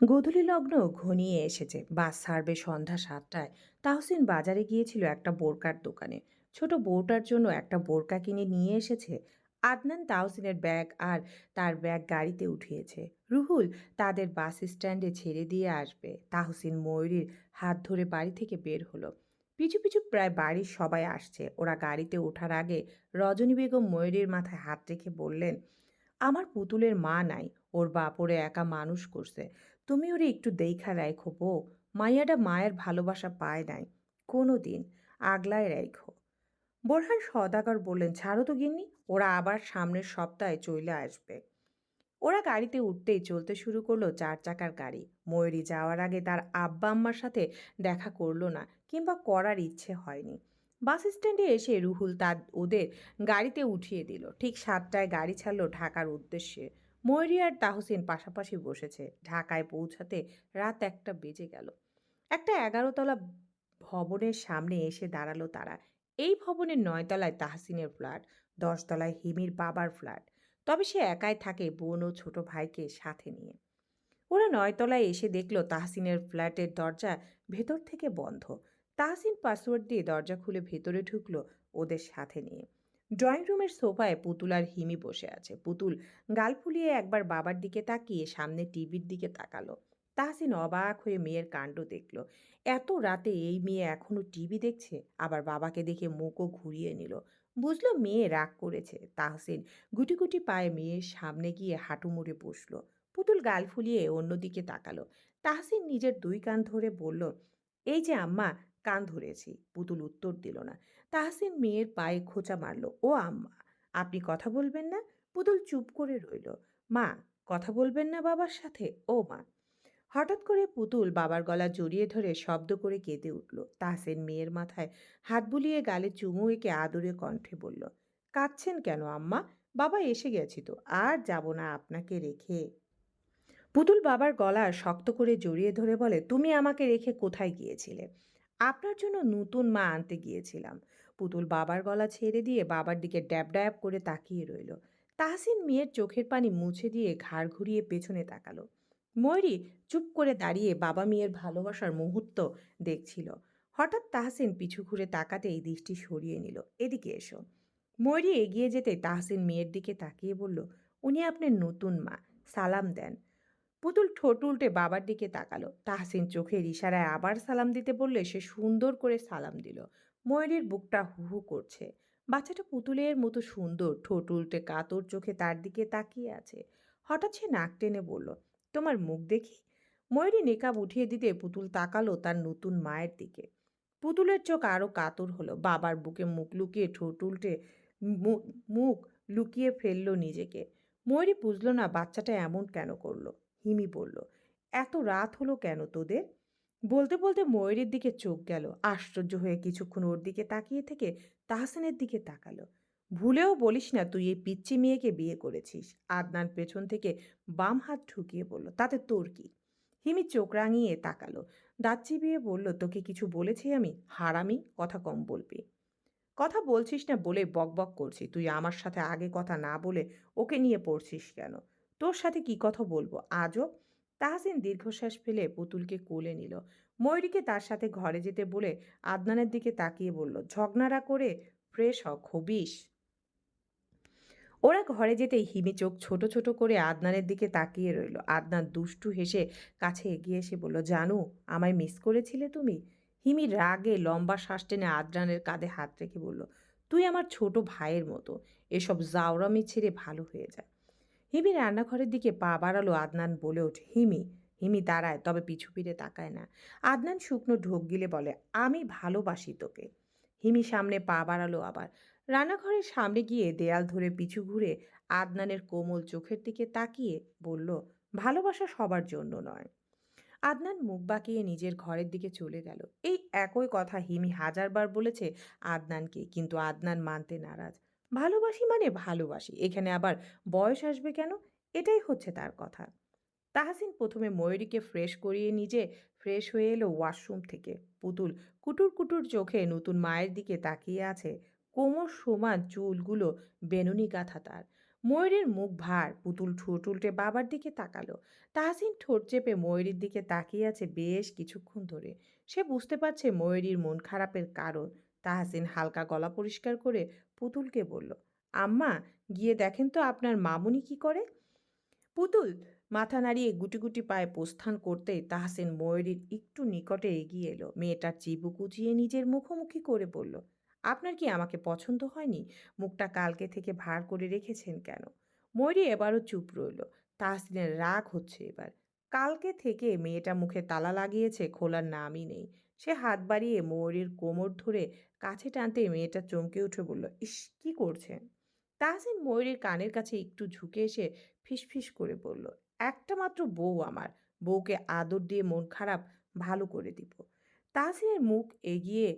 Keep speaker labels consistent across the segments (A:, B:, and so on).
A: গোধূলি লগ্ন ঘনিয়ে এসেছে। বাস ছাড়বে সন্ধ্যা সাতটায়। তাহসিন বাজারে গিয়েছিল একটা বোরকার দোকানে। ছোট বউটার জন্য একটা বোরকা কিনে নিয়ে এসেছে। আদনান তাহসিনের ব্যাগ আর তার ব্যাগ গাড়িতে উঠিয়েছে। রুহুল তাদের বাস স্ট্যান্ডে ছেড়ে দিয়ে আসবে। তাহসিন ময়ূরীর হাত ধরে বাড়ি থেকে বের হলো। পিছু পিছু প্রায় বাড়ির সবাই আসছে। ওরা গাড়িতে ওঠার আগে রজনী বেগম ময়ূরীর মাথায় হাত রেখে বললেন, আমার পুতুলের মা নাই। ওর বাপ ওরে একা মানুষ করছে। তুমি ওরে একটু দেখা রাইখো বউ মাইয়াটা মায়ের ভালোবাসা পায় নাই, কোনো দিন আগলায় রাইখো। বোরহান সদাগর বললেন, ছাড়ো তো গিন্নি, ওরা আবার সামনের সপ্তাহে চলে আসবে। ওরা গাড়িতে উঠতেই চলতে শুরু করল চার চাকার গাড়ি। ময়ূরী যাওয়ার আগে তার আব্বা আম্মার সাথে দেখা করল না কিংবা করার ইচ্ছে হয়নি। বাস স্ট্যান্ডে এসে রুহুল তার ওদের গাড়িতে উঠিয়ে দিল। ঠিক সাতটায় গাড়ি ছাড়লো ঢাকার উদ্দেশ্যে। ময়ূরী আর তাহসিন পাশাপাশি বসেছে। ঢাকায় পৌঁছাতে রাত একটা বেজে গেল। একটা এগারোতলা ভবনের সামনে এসে দাঁড়াল তারা। এই ভবনের নয়তলায় তাহসিনের ফ্ল্যাট, দশতলায় হিমির বাবার ফ্ল্যাট। তবে সে একাই থাকে বোন ও ছোট ভাইকে সাথে নিয়ে। ওরা নয়তলায় এসে দেখল তাহসিনের ফ্ল্যাটের দরজা ভেতর থেকে বন্ধ। তাহসিন পাসওয়ার্ড দিয়ে দরজা খুলে ভেতরে ঢুকলো ওদের সাথে নিয়ে। ড্রয়িং রুমের সোফায় পুতুল আর হিমি বসে আছে। পুতুল গাল ফুলিয়ে একবার বাবার দিকে তাকিয়ে সামনে টিভির দিকে তাকালো। তাহসিন অবাক হয়ে মেয়ের কাণ্ড দেখল। এত রাতে এই মেয়ে এখনও টিভি দেখছে? আবার বাবাকে দেখে মুখও ঘুরিয়ে নিল। বুঝলো মেয়ে রাগ করেছে। তাহসিন গুটি গুটি পায়ে মেয়ের সামনে গিয়ে হাঁটু মুড়ে বসল। পুতুল গাল ফুলিয়ে অন্যদিকে তাকালো। তাহসিন নিজের দুই কান ধরে বলল, এই যে আম্মা কান ধরেছি, পুতুল উত্তর দিল না। তাহসিন মেয়ের পায়ে খোঁচা মারল, ও আম্মা, আপনি কথা বলবেন না? পুতুল চুপ করে রইল, মা, কথা বলবেন না বাবার সাথে? ও মা। হঠাৎ করে পুতুল বাবার গলা জড়িয়ে ধরে শব্দ করে কেঁদে উঠল। তাহসিন মেয়ের মাথায় হাত বুলিয়ে গালে চুমু এঁকে আদরে কণ্ঠে বলল, কাঁদছেন কেন আম্মা? বাবা এসে গেছি তো, আর যাব না আপনাকে রেখে। পুতুল বাবার গলা শক্ত করে জড়িয়ে ধরে বলে, তুমি আমাকে রেখে কোথায় গিয়েছিলে? আপনার জন্য নতুন মা আনতে গিয়েছিলাম। পুতুল বাবার গলা ছেড়ে দিয়ে বাবার দিকে ড্যাব ড্যাব করে তাকিয়ে রইল। তাহসিন মেয়ের চোখের পানি মুছে দিয়ে ঘাড় ঘুরিয়ে পেছনে তাকালো। ময়ূরী চুপ করে দাঁড়িয়ে বাবা মেয়ের ভালোবাসার মুহূর্ত দেখছিল। হঠাৎ তাহসিন পিছু ঘুরে তাকাতেই দৃষ্টি সরিয়ে নিল। এদিকে এসো। ময়ূরী এগিয়ে যেতে তাহসিন মেয়ের দিকে তাকিয়ে বলল, উনি আপনার নতুন মা। সালাম দেন। পুতুল ঠোঁট উল্টে বাবার দিকে তাকালো। তাহসিন চোখের ইশারায় আবার সালাম দিতে বললে সে সুন্দর করে সালাম দিল। ময়ূরীর বুকটা হু হু করছে। বাচ্চাটা পুতুলের মতো সুন্দর, ঠোঁট উল্টে কাতর চোখে তার দিকে তাকিয়ে আছে। হঠাৎ সে নাক টেনে বলল, তোমার মুখ দেখি? ময়ূরী নেকাব উঠিয়ে দিতে পুতুল তাকালো তার নতুন মায়ের দিকে। পুতুলের চোখ আরও কাতর হলো। বাবার বুকে মুখ লুকিয়ে ঠোঁট উল্টে মুখ লুকিয়ে ফেলল নিজেকে। ময়ূরী বুঝলো না বাচ্চাটা এমন কেন করল। হিমি বলল, এত রাত হলো কেন তোদের? বলতে বলতে ময়ূরের দিকে চোখ গেল, আশ্চর্য হয়ে কিছুক্ষণ ওর দিকে তাকিয়ে থেকে তাহসিনের দিকে তাকালো। ভুলেও বলিস না তুই এই পিচ্চি মেয়েকে বিয়ে করেছিস। আদনান পেছন থেকে বাম হাত ঠুকিয়ে বলল, তাতে তোর কি? হিমি চোখ রাঙিয়ে তাকালো। দাঁত চিবিয়ে বলল, তোকে কিছু বলেছি আমি? হারামি? কথা কম বলবি? কথা বলছিস না বলে বকবক করছি। তুই আমার সাথে আগে কথা না বলে ওকে নিয়ে পড়ছিস কেন? তোর সাথে কি কথা বলব? আজও? তাহসিন দীর্ঘশ্বাস ফেলে পুতুলকে কোলে নিল। ময়ূরীকে তার সাথে ঘরে যেতে বলে আদনানের দিকে তাকিয়ে বলল, ঝগনারা করে ফ্রেশ হ খবিস ওরা ঘরে যেতেই হিমি চোখ ছোট ছোট করে আদনানের দিকে তাকিয়ে রইল। আদনান দুষ্টু হেসে কাছে এগিয়ে এসে বলল, জানু, আমায় মিস করেছিলে তুমি? হিমি রাগে লম্বা শ্বাস টেনে আদনানের কাঁধে হাত রেখে বলল, তুই আমার ছোট ভাইয়ের মতো। এসব জাউরামি ছেড়ে ভালো হয়ে যায় হিমি রান্নাঘরের দিকে পা বাড়ালো আদনান বলে ওঠে, হিমি হিমি দাঁড়ায়, তবে পিছু ফিরে তাকায় না। আদনান শুকনো ঢোক গিলে বলে, আমি ভালোবাসি তোকে। হিমি সামনে পা বাড়ালো আবার। রান্নাঘরের সামনে গিয়ে দেয়াল ধরে পিছু ঘুরে আদনানের কোমল চোখের দিকে তাকিয়ে বলল, ভালোবাসা সবার জন্য নয়। আদনান মুখ বাঁকিয়ে নিজের ঘরের দিকে চলে গেল। এই একই কথা হিমি হাজারবার বলেছে আদনানকে, কিন্তু আদনান মানতে নারাজ। ভালোবাসি মানে ভালোবাসি। এখানে আবার বয়স আসবে কেন? এটাই হচ্ছে তার কথা। তাহাসিন প্রথমে ময়ূরীকে ফ্রেশ করিয়ে নিজে ফ্রেশ হয়ে এলো ওয়াশরুম থেকে। পুতুল কুটুর কুটুর চোখে নতুন মায়ের দিকে তাকিয়ে আছে। কোমর সমান চুলগুলো বেনুনি গাঁথা তার। ময়ূরের মুখ ভার, পুতুল ঠোঁট উল্টে বাবার দিকে তাকালো। তাহসিন ঠোঁট চেপে ময়ূরীর দিকে তাকিয়ে আছে বেশ কিছুক্ষণ ধরে। সে বুঝতে পারছে ময়ূরীর মন খারাপের কারণ। তাহসিন হালকা গলা পরিষ্কার করে পুতুলকে বলল, আম্মা, গিয়ে দেখেন তো আপনার মামুনি কি করে? পুতুল মাথা নাড়িয়ে গুটি গুটি পায়ে প্রস্থান করতে তাহসিন ময়ূরীর একটু নিকটে এগিয়ে এলো। মেয়েটার চিবু কুচিয়ে নিজের মুখোমুখি করে বলল, আপনার কি আমাকে পছন্দ হয়নি? মুখটা কালকে থেকে ভার করে রেখেছেন কেন? ময়ূরী এবারও চুপ রইল। তাহসিনের রাগ হচ্ছে এবার। কালকে থেকে মেয়েটা মুখে তালা লাগিয়েছে, খোলার নামই নেই। সে হাত বাড়িয়ে ময়ূরীর কোমর ধরে কাছে টানতে মেয়েটা চমকে উঠে বলল, ইস, কি করছেন তাহসিন ময়ূরীর কানের কাছে একটু ঝুঁকে এসে ফিসফিস করে বলল, একটা মাত্র বউ আমার, বউকে আদর দিয়ে মন খারাপ ভালো করে দিব। তাহসিনের মুখ এগিয়ে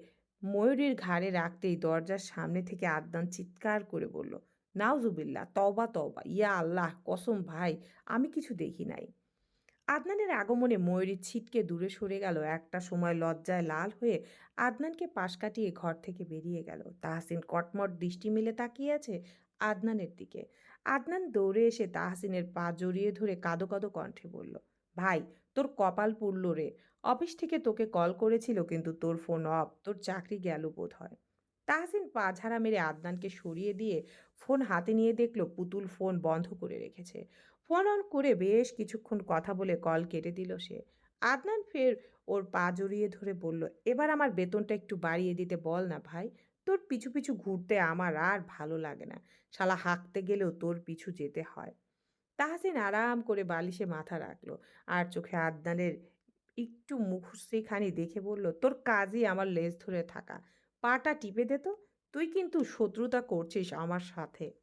A: ময়ূরীর ঘাড়ে রাখতেই দরজার সামনে থেকে আদনান চিৎকার করে বলল নাউজুবিল্লা তবা তবা ইয়া আল্লাহ, কসম ভাই, আমি কিছু দেখি নাই। আদনানের আগমনে ময়ূরীর ছিটকে দূরে সরে গেল। একটা সময় লজ্জায় লাল হয়ে আদনানকে পাশ কাটিয়ে ঘর থেকে বেরিয়ে গেল। তাহসিন কটমট দৃষ্টি মেলে তাকিয়ে আছে আদনানের দিকে। আদনান দৌড়ে এসে তাহসিনের পা জড়িয়ে ধরে কাদো কাদো কণ্ঠে বলল, ভাই, তোর কপাল পুড়ল রে। অফিস থেকে তোকে কল করেছিল, কিন্তু তোর ফোন অফ। তোর চাকরি গেল বোধ হয় তাহসিন পা ঝাড়া মেরে আদনানকে সরিয়ে দিয়ে ফোন হাতে নিয়ে দেখল, পুতুল ফোন বন্ধ করে রেখেছে। ফোন অন করে বেশ কিছুক্ষণ কথা বলে কল কেটে দিল সে। আদনান ফের ওর পা জড়িয়ে ধরে বলল, এবার আমার বেতনটা একটু বাড়িয়ে দিতে বল না ভাই। তোর পিছু পিছু ঘুরতে আমার আর ভালো লাগে না। শালা হাঁকতে গেলেও তোর পিছু যেতে হয়। তাহাসিন আরাম করে বালিশে মাথা রাখল আর চোখে আদনানের একটু মুখশ্রীখানি দেখে বলল, তোর কাজই আমার লেজ ধরে থাকা। পাটা টিপে দে তো। তুই কিন্তু শত্রুতা করছিস আমার সাথে।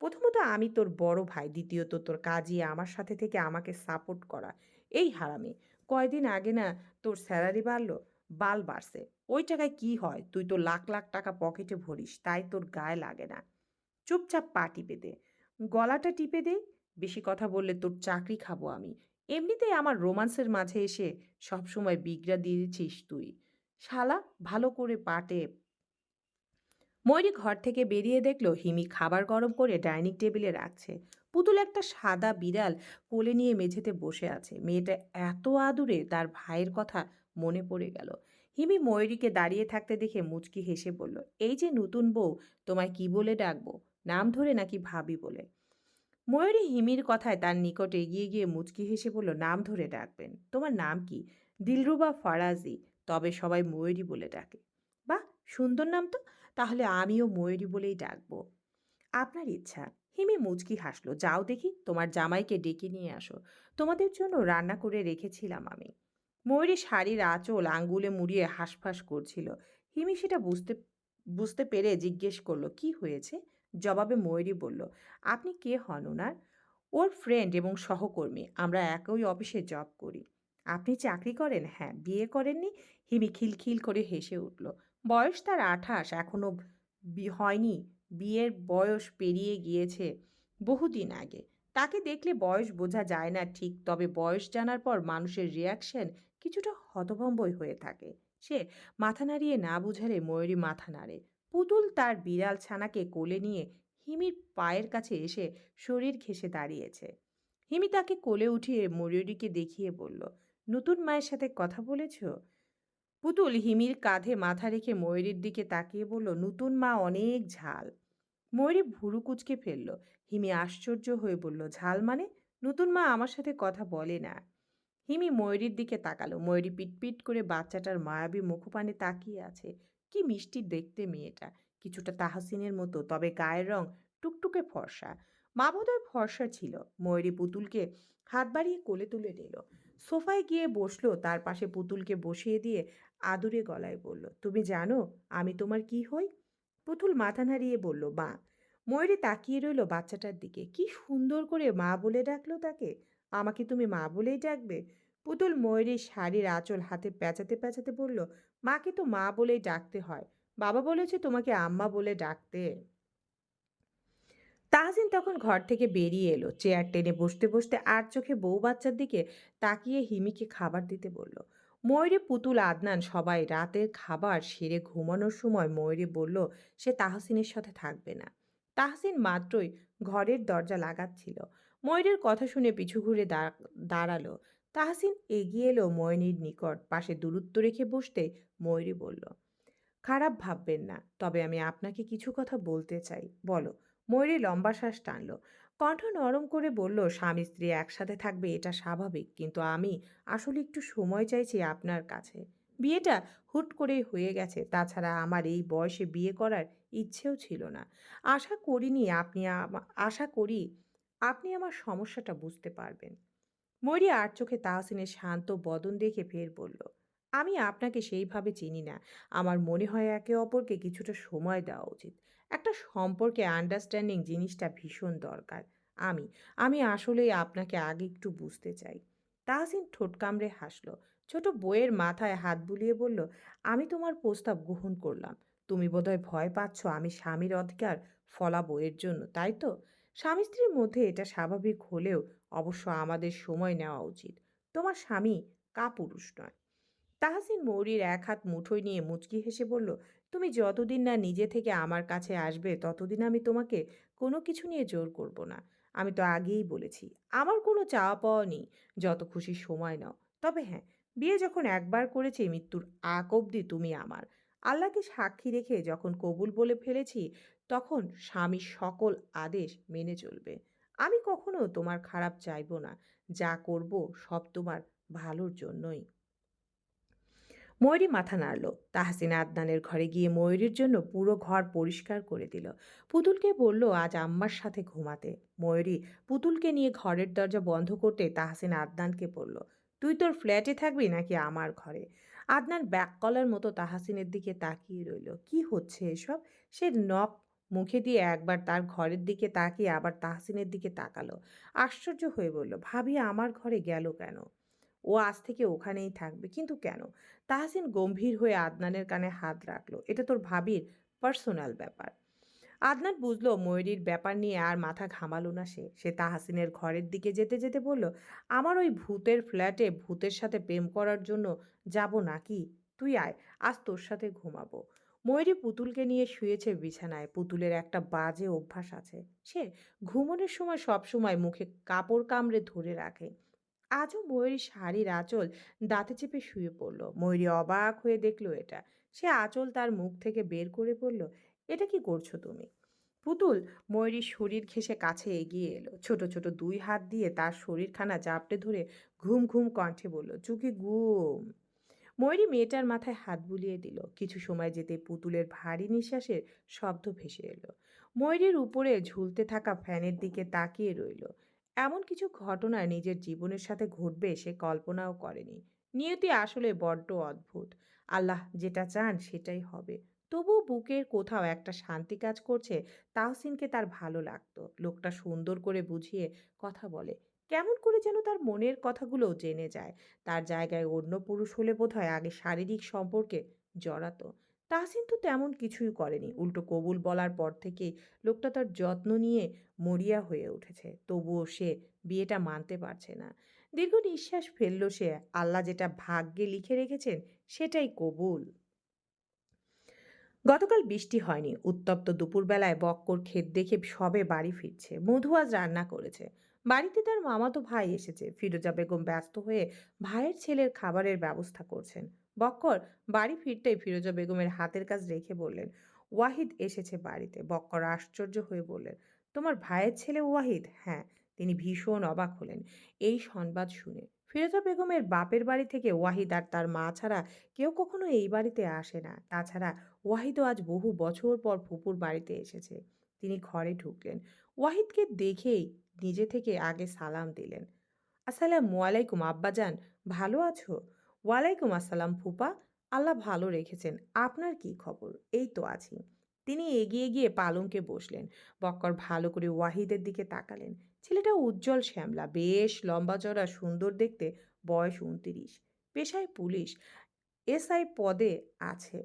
A: প্রথমত আমি তোর বড় ভাই, দ্বিতীয়ত তোর কাজই আমার সাথে থেকে আমাকে সাপোর্ট করা। এই হারামি, কয়দিন আগে না তোর স্যালারি বাড়লো, বাল বাড়ছে। ওই টাকায় কি হয়? তুই তো লাখ লাখ টাকা পকেটে ভরিস, তাই তোর গায়ে লাগে না। চুপচাপ পা টিপে দে। গলাটা টিপে দে, বেশি কথা বললে তোর চাকরি খাব আমি। এমনিতেই আমার রোমান্সের মাঝে এসে সবসময় বিগড়া দিয়েছিস তুই। শালা, ভালো করে পাটে ময়ূরী ঘর থেকে বেরিয়ে দেখল হিমি খাবার গরম করে ডাইনিং টেবিলে রাখছে। পুতুল একটা সাদা বিড়াল কোলে নিয়ে মেঝেতে বসে আছে। মেয়েটা এত আদুরে তার ভাইয়ের কথা মনে পড়ে গেল। হিমি ময়ূরীকে দাঁড়িয়ে থাকতে দেখে মুচকি হেসে বলল, এই যে নতুন বউ, তোমায় কি বলে ডাকবো? নাম ধরে নাকি ভাবি বলে? ময়ূরী হিমির কথায় তার নিকট এগিয়ে গিয়ে মুচকি হেসে বলল, নাম ধরে ডাকবেন। তোমার নাম কি? দিলরুবা ফারাজি, তবে সবাই ময়ূরী বলে ডাকে। বাহ, সুন্দর নাম তো। তাহলে আমিও ময়ূরী বলেই ডাকবো। আপনার ইচ্ছা, হিমি মুচকি হাসলো, যাও দেখি, তোমার জামাইকে ডেকে নিয়ে আসো। তোমাদের জন্য রান্না করে রেখেছিলাম আমি। ময়ূরী শাড়ির আঁচল আঙ্গুলে মুড়িয়ে হাঁসফাঁস করছিল। হিমি সেটা বুঝতে বুঝতে পেরে জিজ্ঞেস করল, কি হয়েছে? জবাবে ময়ূরী বলল, আপনি কে হন ওনার ওর ফ্রেন্ড এবং সহকর্মী, আমরা একই অফিসে জব করি। আপনি চাকরি করেন? হ্যাঁ বিয়ে করেননি? হিমি খিলখিল করে হেসে উঠল বয়স তার আঠাশ এখনও হয়নি। বিয়ের বয়স পেরিয়ে গিয়েছে বহুদিন আগে। তাকে দেখলে বয়স বোঝা যায় না ঠিক, তবে বয়স জানার পর মানুষের রিয়াকশন কিছুটা হতভম্বই হয়ে থাকে। সে মাথা নাড়িয়ে না বুঝালে ময়ূরী মাথা নাড়ে। পুতুল তার বিড়াল ছানাকে কোলে নিয়ে হিমির পায়ের কাছে এসে শরীর ঘেঁষে দাঁড়িয়েছে। হিমি তাকে কোলে উঠিয়ে ময়ূরীকে দেখিয়ে বলল, নতুন মায়ের সাথে কথা বলেছ? পুতুল হিমির কাঁধে মাথা রেখে ময়ূরীর দিকে তাকিয়ে বলল, নতুন মা অনেক ঝাল। ময়ূরী ভুরু কুচকে ফেলল। হিমি আশ্চর্য হয়ে বলল, ঝাল মানে? নতুন মা আমার সাথে কথা বলে না। হিমি ময়ূরীর দিকে তাকালো। ময়ূরী পিটপিট করে বাচ্চাটার মায়াবী মুখপানে তাকিয়ে আছে। কি মিষ্টি দেখতে মেয়েটা। কিছুটা তাহসিনের মতো, তবে গায়ের রং টুকটুকে ফর্সা। মা বোধহয় ফর্সা ছিল। ময়ূরী পুতুলকে হাত বাড়িয়ে কোলে তুলে নিল। সোফায় গিয়ে বসল, তার পাশে পুতুলকে বসিয়ে দিয়ে আদুরে গলায় বলল, তুমি জানো আমি তোমার কি হই? পুতুল মাথা নাড়িয়ে বলল, মা। ময়ূরে তাকিয়ে রইল বাচ্চাটার দিকে, কি সুন্দর করে মা বলে ডাকলো তাকে। আমাকে তুমি মা বলেই ডাকবে। পুতুল ময়ূরের শাড়ির আঁচল হাতে পেঁচাতে পেঁচাতে বলল, মাকে তো মা বলেই ডাকতে হয়। বাবা বলেছে তোমাকে আম্মা বলে ডাকতে। তাহসিন তখন ঘর থেকে বেরিয়ে এলো। চেয়ার টেনে বসতে বসতে আর চোখে বউ বাচ্চার দিকে তাকিয়ে হিমিকে খাবার দিতে বলল, ময়ূরে পুতুল আদনান সবাই রাতের খাবার সেরে ঘুমানোর সময় ময়ূরে বলল, সে তাহসিনের সাথে থাকবে না। তাহসিন মাত্রই ঘরের দরজা লাগাচ্ছিল। ময়ূরের কথা শুনে পিছু ঘুরে দাঁড়াল। তাহসিন এগিয়ে এলো ময়নির নিকট। পাশে দূরত্ব রেখে বসতে ময়ূরী বলল, খারাপ ভাববেন না, তবে আমি আপনাকে কিছু কথা বলতে চাই। বলো ময়ূরী লম্বা শ্বাস টানল। কণ্ঠ নরম করে বলল, স্বামী, স্ত্রী একসাথে থাকবে, এটা স্বাভাবিক। কিন্তু আমি আসলে একটু সময় চাইছি আপনার কাছে। বিয়েটা হুট করেই হয়ে গেছে। তাছাড়া আমার এই বয়সে বিয়ে করার ইচ্ছেও ছিল না। আশা করিনি আপনি আশা করি আপনি আমার সমস্যাটা বুঝতে পারবেন। ময়ূরী আর চোখে তাহসিনের শান্ত বদন দেখে ফের বলল, আমি আপনাকে সেইভাবে চিনি না। আমার মনে হয় একে অপরকে কিছুটা সময় দেওয়া উচিত। একটা সম্পর্কে আন্ডারস্ট্যান্ডিং জিনিসটা ভীষণ দরকার। আমি আমি আসলেই আপনাকে আগে একটু বুঝতে চাই। তাহসিন ঠোঁট কামড়ে হাসলো, ছোট বইয়ের মাথায় হাত বুলিয়ে বলল, আমি তোমার প্রস্তাব গ্রহণ করলাম। তুমি বোধহয় ভয় পাচ্ছ আমি স্বামীর অধিকার ফলা বইয়ের জন্য, তাই তো? স্বামী স্ত্রীর মধ্যে এটা স্বাভাবিক হলেও অবশ্য আমাদের সময় নেওয়া উচিত। তোমার স্বামী কাপুরুষ নয়। তাহসিন মৌরির এক হাত মুঠোয় নিয়ে মুচকি হেসে বলল, তুমি যতদিন না নিজে থেকে আমার কাছে আসবে, ততদিন আমি তোমাকে কোনো কিছু নিয়ে জোর করব না। আমি তো আগেই বলেছি, আমার কোনো চাওয়া পাওয়া নেই, যত খুশি সময় নাও। তবে হ্যাঁ বিয়ে যখন একবার করেছি, মৃত্যুর আক অবধি তুমি আমার। আল্লাহকে সাক্ষী রেখে যখন কবুল বলে ফেলেছি, তখন স্বামীর সকল আদেশ মেনে চলবে। আমি কখনো তোমার খারাপ চাইব না, যা করব সব তোমার ভালোর জন্যই। ময়ূরী মাথা নাড়ল। তাহসিন আদনানের ঘরে গিয়ে ময়ূরীর জন্য পুরো ঘর পরিষ্কার করে দিল। পুতুলকে বলল, আজ আম্মার সাথে ঘুমাতে। ময়ূরী পুতুলকে নিয়ে ঘরের দরজা বন্ধ করতে তাহসিন আদনানকে বলল, তুই তোর ফ্ল্যাটে থাকবি নাকি আমার ঘরে? আদনান ব্যাককলার মতো তাহাসিনের দিকে তাকিয়ে রইল। কি হচ্ছে এসব? সে নখ মুখে দিয়ে একবার তার ঘরের দিকে তাকিয়ে আবার তাহসিনের দিকে তাকালো। আশ্চর্য হয়ে বলল, ভাবি আমার ঘরে গেল কেন? ও আজ থেকে ওখানেই থাকবে। কিন্তু কেন? তাহসিন গম্ভীর হয়ে আদনানের কানে হাত রাখল। এটা তোর ভাবির পার্সোনাল ব্যাপার। আদনান বুঝলো ময়ূরীর ব্যাপার নিয়ে আর মাথা ঘামালো না সে। সে তাহাসিনের ঘরের দিকে যেতে যেতে বলল, আমার ওই ভূতের ফ্ল্যাটে ভূতের সাথে প্রেম করার জন্য যাব নাকি? তুই আয়, আজ তোর সাথে ঘুমাবো। ময়ূরী পুতুলকে নিয়ে শুয়েছে বিছানায়। পুতুলের একটা বাজে অভ্যাস আছে। সে ঘুমনের সময় সব সময় মুখে কাপড় কামড়ে ধরে রাখে। আজও ময়ূরী শাড়ির আঁচল দাঁতে চেপে শুয়ে পড়ল। ময়ূরী অবাক হয়ে দেখল এটা। সে আঁচল তার মুখ থেকে বের করে বলল, এটা কি করছ তুমি? পুতুল ময়ূরীর শরীর ঘেঁষে কাছে এগিয়ে এলো। ছোট ছোট দুই হাত দিয়ে তার শরীরখানা জাপটে ধরে ঘুম ঘুম কণ্ঠে বলল, চুকি ঘুম। ময়ূরী মেয়েটার মাথায় হাত বুলিয়ে দিল। কিছু সময় যেতে পুতুলের ভারী নিঃশ্বাসের শব্দ ভেসে এলো। ময়ূরীর উপরে ঝুলতে থাকা ফ্যানের দিকে তাকিয়ে রইল। এমন কিছু ঘটনা নিজের জীবনের সাথে ঘটবে সে কল্পনাও করেনি। নিয়তি আসলে বড্ড অদ্ভুত। আল্লাহ যেটা চান সেটাই হবে। তবুও বুকের কোথাও একটা শান্তি কাজ করছে, তাহসিনকে তার ভালো লাগতো। লোকটা সুন্দর করে বুঝিয়ে কথা বলে। কেমন করে যেন তার মনের কথাগুলো জেনে যায়। তার জায়গায় অন্য পুরুষ হলে বোধহয় আগে শারীরিক সম্পর্কে জড়াতো। তাহসিন তো তেমন কিছুই করেনি। উল্টো কবুল বলার পর থেকেই লোকটা তার যত্ন নিয়ে মরিয়া হয়ে উঠেছে। তবুও সে বিয়েটা মানতে পারছে না। দীর্ঘ নিঃশ্বাস ফেলল সে। আল্লাহ যেটা ভাগ্যে লিখে রেখেছেন, সেটাই কবুল। গতকাল বৃষ্টি হয়নি। উত্তপ্ত দুপুরবেলায় বক্কর ক্ষেত দেখে সবে বাড়ি ফিরছে। মধু আজ রান্না করেছে। বাড়িতে তার মামাতো ভাই এসেছে। ফিরোজা বেগম ব্যস্ত হয়ে ভাইয়ের ছেলের খাবারের ব্যবস্থা করছেন। বক্কর বাড়ি ফিরতেই ফিরোজা বেগমের হাতের কাজ রেখে বললেন, ওয়াহিদ এসেছে বাড়িতে। বক্কর আশ্চর্য হয়ে বললেন, তোমার ভাইয়ের ছেলে ওয়াহিদ? হ্যাঁ। তিনি ভীষণ অবাক হলেন, এই সংবাদ শুনে। ফিরোজা বেগমের বাপের বাড়ি থেকে ওয়াহিদ আর তার মা ছাড়া কেউ কখনো এই বাড়িতে আসে না। তাছাড়া ওয়াহিদও আজ বহু বছর পর ফুপুর বাড়িতে এসেছে। তিনি ঘরে ঢুকলেন। ওয়াহিদকে দেখেই নিজে থেকে আগে সালাম দিলেন, আসসালামু আলাইকুম আব্বাজান, ভালো আছো? ওয়ালাইকুম আসসালাম ফুপা, আল্লাহ ভালো রেখেছেন। আপনার কি খবর? এই তো আছি। তিনি এগিয়ে গিয়ে পালঙ্কে বসলেন। বক্কর ভালো করে ওয়াহিদের দিকে তাকালেন। ছেলেটা উজ্জ্বল শ্যামলা, বেশ লম্বা চড়া সুন্দর দেখতে বয়স উনতিরিশ। পেশায় পুলিশ, এসআই পদে আছে।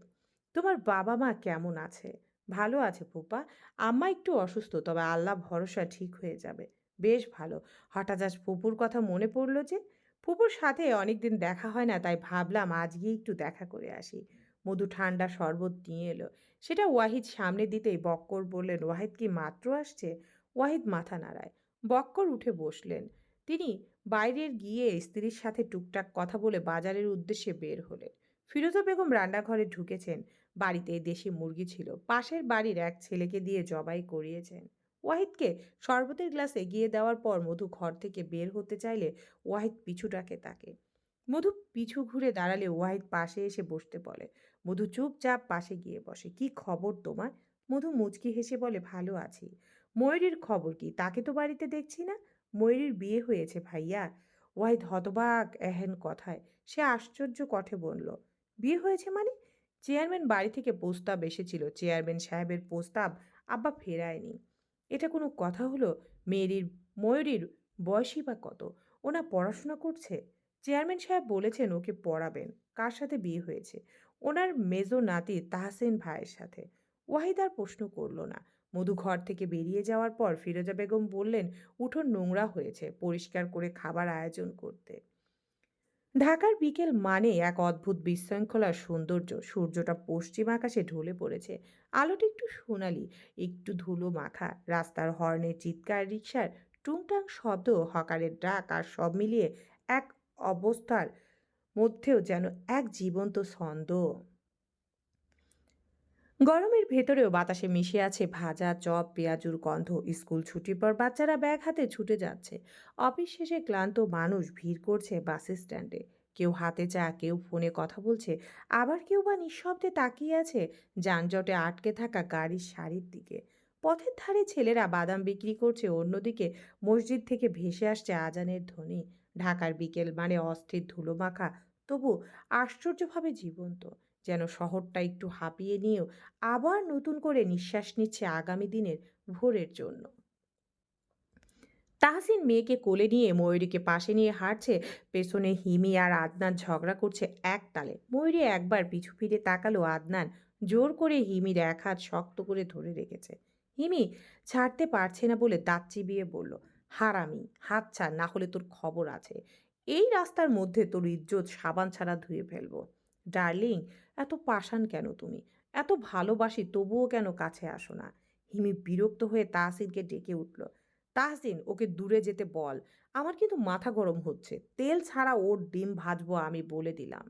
A: তোমার বাবা মা কেমন আছে? ভালো আছে ফুপা? আম্মা একটু অসুস্থ, তবে আল্লাহ ভরসা ঠিক হয়ে যাবে। বেশ ভালো। হঠাৎ আজ ফুপুর কথা মনে পড়ল যে ফুপুর সাথে অনেকদিন দেখা হয় না, তাই ভাবলাম আজ গিয়ে একটু দেখা করে আসি। মধু ঠান্ডা শরবত নিয়ে এলো। সেটা ওয়াহিদ সামনে দিতেই বক্কর বললেন, ওয়াহিদ কি মাত্র আসছে? ওয়াহিদ মাথা নাড়ায়। বক্কর উঠে বসলেন। তিনি বাইরের গিয়ে স্ত্রীর সাথে টুকটাক কথা বলে বাজারের উদ্দেশ্যে বের হলেন। ফিরোজা বেগম রান্নাঘরে ঢুকেছেন। বাড়িতে দেশি মুরগি ছিল। পাশের বাড়ির এক ছেলেকে দিয়ে জবাই করিয়েছেন। ওয়াহিদকে শরবতের গ্লাস এগিয়ে দেওয়ার পর মধু ঘর থেকে বের হতে চাইলে ওয়াহিদ পিছুটাকে তাকে। মধু পিছু ঘুরে দাঁড়ালে ওয়াহিদ পাশে এসে বসতে বলে, মধু চুপচাপ পাশে গিয়ে বসে, কি খবর তোমার? মধু মুচকি হেসে বলে, ভালো আছি। ময়ূরীর খবর কি? তাকে তো বাড়িতে দেখছি না? ময়ূরীর বিয়ে হয়েছে ভাইয়া। ওয়াহিদ হতবাক এহেন কথায় সে আশ্চর্য কঠে বলল, বিয়ে হয়েছে মানে? চেয়ারম্যান বাড়ি থেকে প্রস্তাব এসেছিল। চেয়ারম্যান সাহেবের প্রস্তাব আব্বা ফেরায়নি। এটা কোনো কথা হলো? মেয়েরির ময়ূরীর বয়সই বা কত? ওনা পড়াশোনা করছে? চেয়ারম্যান সাহেব বলেছেন ওকে পড়াবেন। কার সাথে বিয়ে হয়েছে? ওনার মেজো নাতি তাহসেন ভাইয়ের সাথে। ওয়াহিদ আর প্রশ্ন করল না। মধু ঘর থেকে বেরিয়ে যাওয়ার পর ফিরোজা বেগম বললেন, উঠোন নোংরা হয়েছে, পরিষ্কার করে খাবার আয়োজন করতে। ঢাকার বিকেল মানে এক অদ্ভুত বিশৃঙ্খলার সৌন্দর্য। সূর্যটা পশ্চিম আকাশে ঢলে পড়েছে। আলোটি একটু সোনালি, একটু ধুলো মাখা। রাস্তার হর্নের চিৎকার রিক্সার টুংটাং শব্দ, হকারের ডাক আর সব মিলিয়ে এক অবস্থার মধ্যেও যেন এক জীবন্ত ছন্দ। গরমের ভেতরেও বাতাসে মিশে আছে ভাজা চপ, পেঁয়াজুর গন্ধ, স্কুল ছুটির পর বাচ্চারা ব্যাগ হাতে ছুটে যাচ্ছে। অফিস শেষে ক্লান্ত মানুষ ভিড় করছে বাস স্ট্যান্ডে। কেউ হাতে চা, কেউ ফোনে কথা বলছে, আবার কেউ বা নিঃশব্দে তাকিয়ে আছে যানজটে আটকে থাকা গাড়ির সারির দিকে। পথের ধারে ছেলেরা বাদাম বিক্রি করছে, অন্যদিকে মসজিদ থেকে ভেসে আসছে আজানের ধ্বনি। ঢাকার বিকেল মানে অস্থির ধুলো মাখা তবু আশ্চর্যভাবে জীবন্ত। যেন শহরটা একটু হাঁপিয়ে নিয়েও আবার নতুন করে নিঃশ্বাস নিচ্ছে আগামী দিনের ভোরের জন্য। তাহসিন মেয়েকে কোলে নিয়ে ময়ূরীকে পাশে নিয়ে হাঁটছে। পেছনে হিমি আর আদনান ঝগড়া করছে এক তালে। ময়ূরী একবার পিছু ফিরে তাকালো আদনান, জোর করে হিমির এক হাত শক্ত করে ধরে রেখেছে। হিমি ছাড়তে পারছে না বলে দাঁত চিবিয়ে বলল, হারামি, হাত ছাড়, না হলে তোর খবর আছে। এই রাস্তার মধ্যে তোর ইজ্জত সাবান ছাড়া ধুয়ে ফেলব। ডার্লিং, এত পাষাণ কেন তুমি? এত ভালোবাসি, তবুও কেন কাছে আসো না? হিমি বিরক্ত হয়ে তাহসিনকে ডেকে উঠল, তাহসিন, ওকে দূরে যেতে বল। আমার কিন্তু মাথা গরম হচ্ছে। তেল ছাড়া ওর ডিম ভাজবো আমি বলে দিলাম।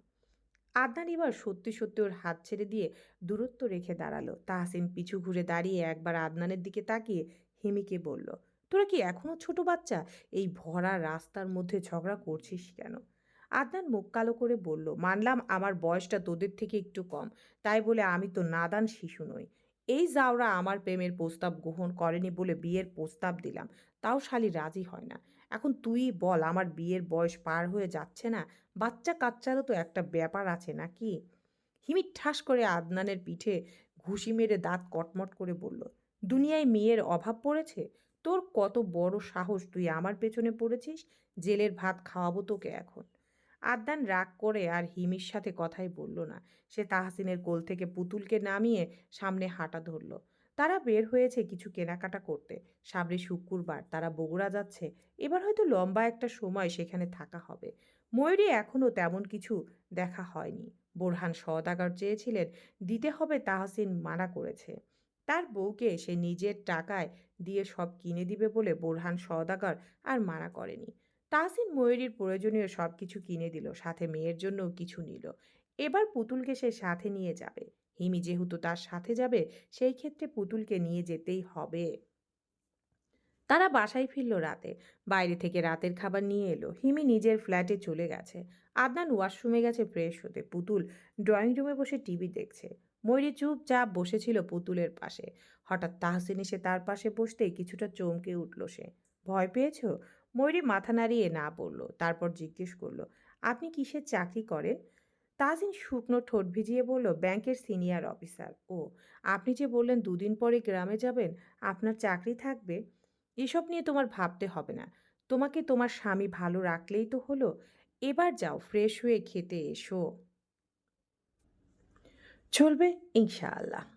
A: আদনান এবার সত্যি সত্যি ওর হাত ছেড়ে দিয়ে দূরত্ব রেখে দাঁড়াল। তাহসিন পিছু ঘুরে দাঁড়িয়ে একবার আদনানের দিকে তাকিয়ে হিমিকে বলল, তোরা কি এখনও ছোট বাচ্চা? এই ভরা রাস্তার মধ্যে ঝগড়া করছিস কেন? আদনান মুখ কালো করে বলল, মানলাম আমার বয়সটা তোদের থেকে একটু কম। তাই বলে আমি তো নাদান শিশু নই। এই জাওরা আমার প্রেমের প্রস্তাব গ্রহণ করেনি বলে বিয়ের প্রস্তাব দিলাম। তাও শালি রাজি হয় না। এখন তুই বল, আমার বিয়ের বয়স পার হয়ে যাচ্ছে না? বাচ্চা কাচ্চারও তো একটা ব্যাপার আছে নাকি? হিমি ঠাস করে আদনানের পিঠে ঘুষি মেরে দাঁত কটমট করে বলল, দুনিয়ায় মেয়ের অভাব পড়েছে? তোর কত বড় সাহস তুই আমার পেছনে পড়েছিস? জেলের ভাত খাওয়াবো তোকে এখন। আদনান রাগ করে আর হিমির সাথে কথাই বলল না। সে তাহসিনের কোল থেকে পুতুলকে নামিয়ে সামনে হাঁটা ধরল। তারা বের হয়েছে কিছু কেনাকাটা করতে। সামনে শুক্রবার, তারা বগুড়া যাচ্ছে। এবার হয়তো লম্বা একটা সময় সেখানে থাকা হবে। ময়ূরী এখনও তেমন কিছু দেখা হয়নি। বোরহান সওদাগর চেয়েছিলেন, দিতে হবে তাহসিন মানা করেছে। তার বউকে সে নিজের টাকায় দিয়ে সব কিনে দিবে বলে বোরহান সওদাগর আর মানা করেনি। তাহসিন ময়ূরীর প্রয়োজনীয় সব কিছু কিনে দিল, সাথে মেয়ের জন্যও কিছু নিল। এবার পুতুলকে সে সাথে নিয়ে যাবে। হিমি যেহেতু তার সাথে যাবে, সেই ক্ষেত্রে পুতুলকে নিয়ে যেতেই হবে। তারা বাসায় ফিরল রাতে। বাইরে থেকে রাতের খাবার নিয়ে এলো। হিমি নিজের ফ্ল্যাটে চলে গেছে। আদনান ওয়াশরুমে গেছে ফ্রেশ হতে। পুতুল ড্রয়িং রুমে বসে টিভি দেখছে। ময়ূরী চুপচাপ বসেছিল পুতুলের পাশে। হঠাৎ তাহসিন এসে তার পাশে বসতেই কিছুটা চমকে উঠল সে। ভয় পেয়েছ? ময়ূরী মাথা নাড়িয়ে না বলল, তারপর জিজ্ঞেস করল, আপনি কিসের চাকরি করেন? তাজিন শুকনো ঠোঁট ভিজিয়ে বলল, ব্যাংকের সিনিয়র অফিসার। ও, আপনি যে বললেন দুদিন পরে গ্রামে যাবেন, আপনার চাকরি থাকবে, এসব নিয়ে তোমার ভাবতে হবে না। তোমাকে তোমার স্বামী ভালো রাখলেই তো হলো। এবার যাও, ফ্রেশ হয়ে খেতে এসো। চলবে ইনশাআল্লাহ।